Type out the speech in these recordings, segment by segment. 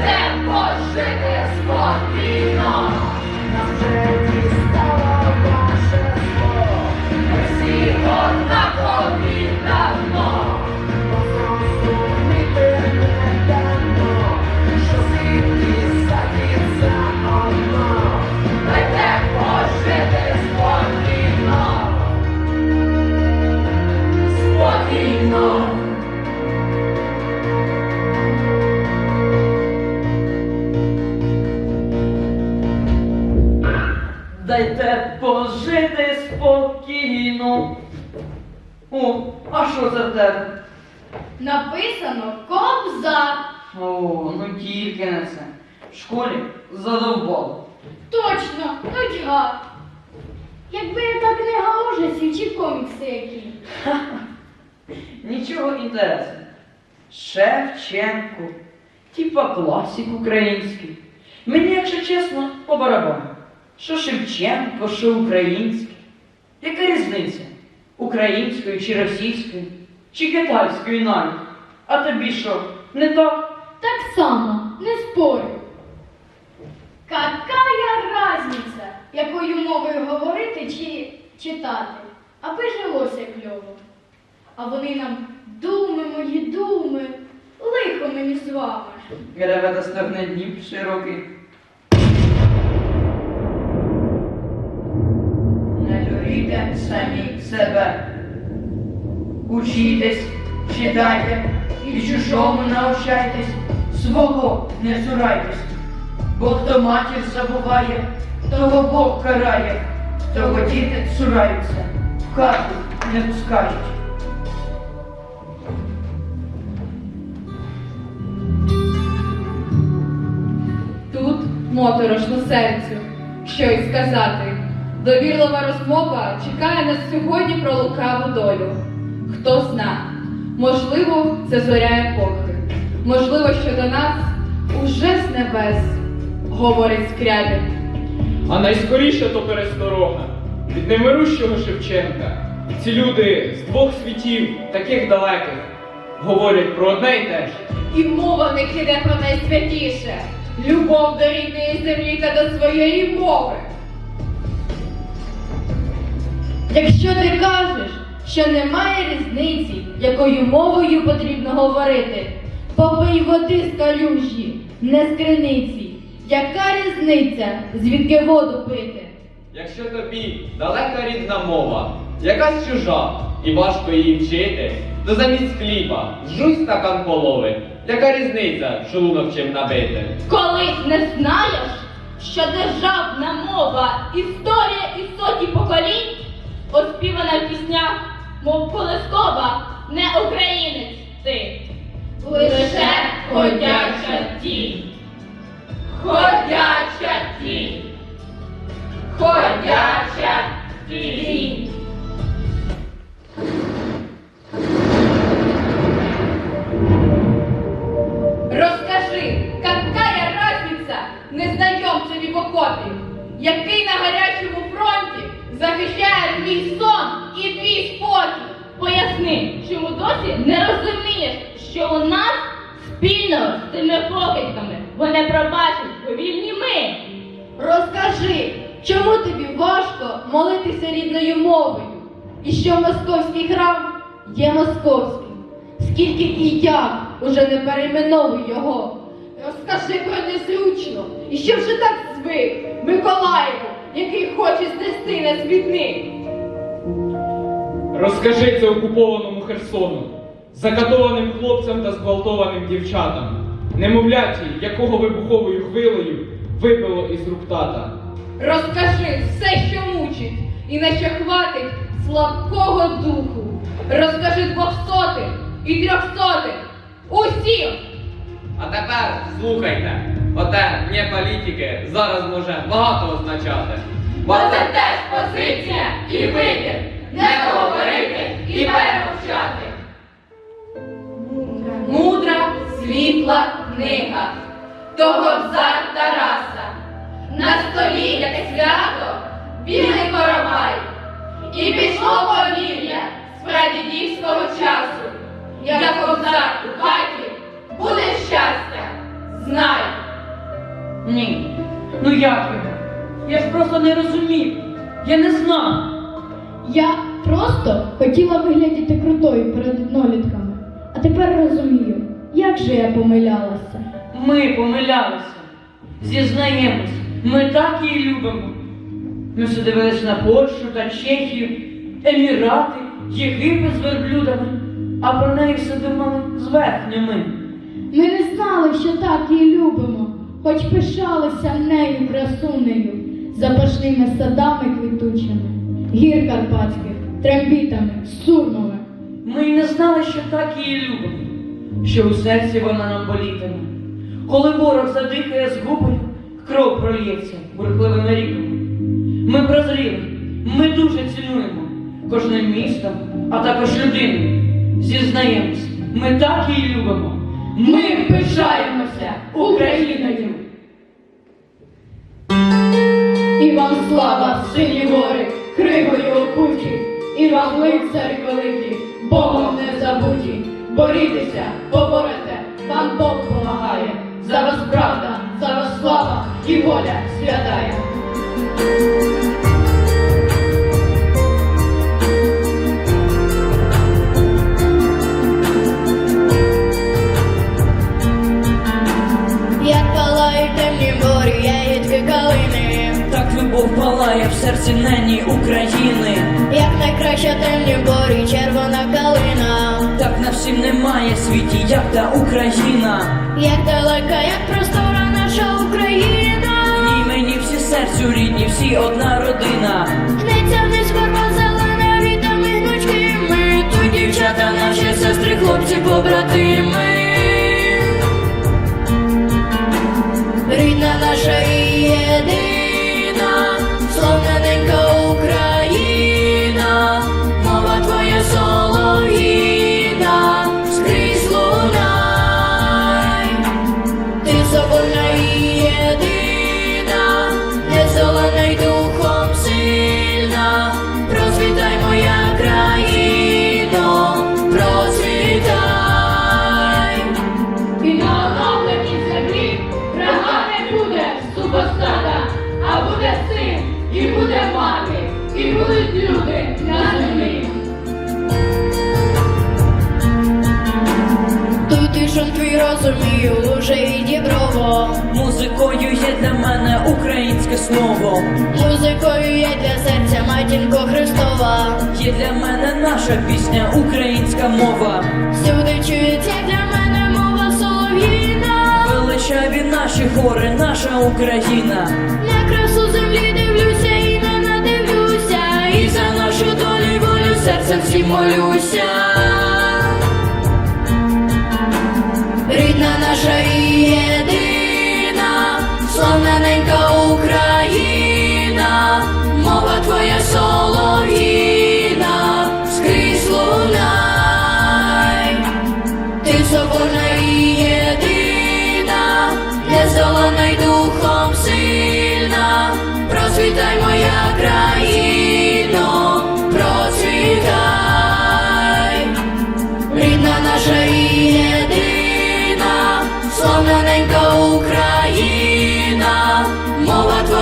Chcę pożyć! О, а що це в тебе? Написано кобза. О, ну тільки не це. В школі задовбало. Точно, нудьга. Якби та книга ужасів чи комікси які. Нічого інтересного. Шевченко, типа класик український. Мені, якщо чесно, по барабану. Що Шевченко, що український. Яка різниця? Українською чи російською, чи китайською навіть. А тобі що, не так? Так само, не спорю. Какая разниця, якою мовою говорити чи читати, аби жилося кльово. А вони нам думи мої думи, лихо мені з вами. Гребе та стогне Дніп широкий. Себе. Учітесь, читайте і чужому навчайтесь, свого не цурайтесь. Бо хто матір забуває, того Бог карає, того діти цураються, в хату не пускають. Тут моторошно серцю, що й сказати. Довірлива розмова чекає нас сьогодні про лукаву долю. Хто зна, можливо, це зоря епохи. Можливо, що до нас уже з небес говорить скрябін. А найскоріше то пересторога від немирущого Шевченка. Ці люди з двох світів, таких далеких, говорять про одне й те ж. І мова в них іде про найсвятіше любов до рідної землі та до своєї мови. Якщо ти кажеш, що немає різниці, якою мовою потрібно говорити, попий води з калюжі, не з криниці. Яка різниця, звідки воду пити? Якщо тобі далека рідна мова, якась чужа, і важко її вчити, то замість хліба жуй стакан полови. Яка різниця, шлунок чим набити? Коли не знаєш, що державна мова, історія і сотні поколінь, оспівана в піснях, мов колескова, не українець ти. Лише ходяча тінь. Ходяча тінь. Ходяча тінь. Расскажи, какая разница незнайомцеві в окопі, який на гарячому захищає твій сон і твій спокій? Поясни, чому досі не розумієш, що у нас спільно з тими покидьками вони пробачать, бо вільні ми. Розкажи, чому тобі важко молитися рідною мовою? І що московський храм є московським? Скільки і я уже не перейменовую його. Розкажи про незручно. І що вже так звик Миколаєву, який хоче знести на смітник? Розкажи це окупованому Херсону, закатованим хлопцям та зґвалтованим дівчатам, немовляті, якого вибуховою хвилею вибило із рук тата. Розкажи все, що мучить, і на що хватить слабкого духу. Розкажи двохсотих і трьохсотих. Усім! А тепер слухайте, оте «не політики зараз може багато означати. Бо це теж позиція і вибір. Не говорити і перемовчати. Мудра, світла книга. Того Кобзар Тараса. На столі, як свято, білий коровай. І пішло повір'я з прадідівського часу. Як кобзар у хаті, буде щастя. Знай. Ні. Ну як його? Я ж просто не розумів. Я не знав. Я просто хотіла виглядіти крутою перед однолітками. А тепер розумію, як же я помилялася. Ми помилялися. Зізнаємось, ми так її любимо. Ми все дивилися на Польщу та Чехію, Емірати, Єгипет з верблюдами, а про неї все думали зверхнями. Ми не знали, що так її любимо, хоч пишалися нею красунею, запашними садами квітучими. гір карпатських, трембітами, сурмами. Ми й не знали, що так її любимо, що у серці вона нам болітиме. Коли ворог задихає згубою, кров прольється бурхливими ріками. Ми прозріли, ми дуже цінуємо кожним містом, а також людиною. Зізнаємось, ми так її любимо. Ми пишаємося Україною. І вам слава, сині гори, кривою окуті, і вам лицарі великі, Богом не забуті. Борітеся, поборете, вам Бог помагає. За вас правда, за вас слава і воля святая. Палає в серці нені України. як найкраща темні борі, червона калина, Так на всім немає світі, як та Україна. як далека, як простора наша Україна, В ній мені всі серцю рідні, всі одна родина. гнеться вниз горба зелена, вітами гнучкими, тут дівчата, наші сестри, хлопці, побратими. Будуть люди на землі. Шум твій розумію, уже і діброво. Музикою є для мене українське слово. Музикою є для серця матінко Христова. Є для мене наша пісня, українська мова. Всюди чується для мене мова солов'їна. Величаві наші гори, наша Україна. На красу землі серцем всім молюся.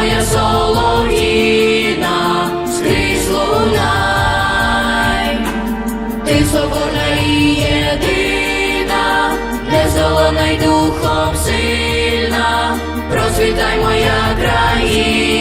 Твоя солов'їна, скрізь лунай. Ти соборна і єдина, не й духом сильна, процвітай моя країна.